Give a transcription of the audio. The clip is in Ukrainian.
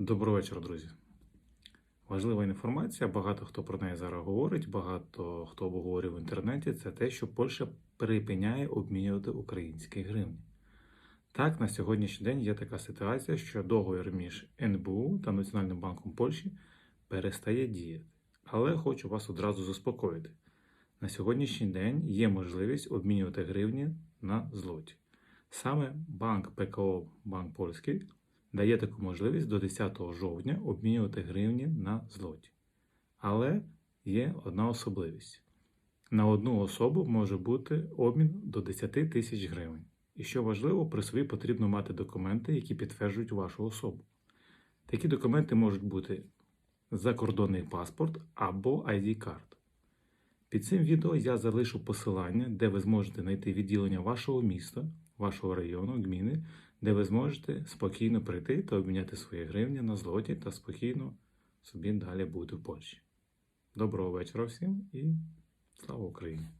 Доброго вечора, друзі. Важлива інформація, багато хто про неї зараз говорить, багато хто обговорює в інтернеті, це те, що Польща припиняє обмінювати українські гривні. Так, на сьогоднішній день є така ситуація, що договір між НБУ та Національним банком Польщі перестає діяти. Але хочу вас одразу заспокоїти. На сьогоднішній день є можливість обмінювати гривні на злоті. Саме банк ПКО Банк Польський дає таку можливість до 10 жовтня обмінювати гривні на злоті. Але є одна особливість: на одну особу може бути обмін до 10 тисяч гривень. І що важливо, при собі потрібно мати документи, які підтверджують вашу особу. Такі документи можуть бути закордонний паспорт або ID-карт. Під цим відео я залишу посилання, де ви зможете знайти відділення вашого міста, вашого району, гміни, де ви зможете спокійно прийти та обміняти свої гривні на злоті та спокійно собі далі бути в Польщі. Доброго вечора всім і слава Україні!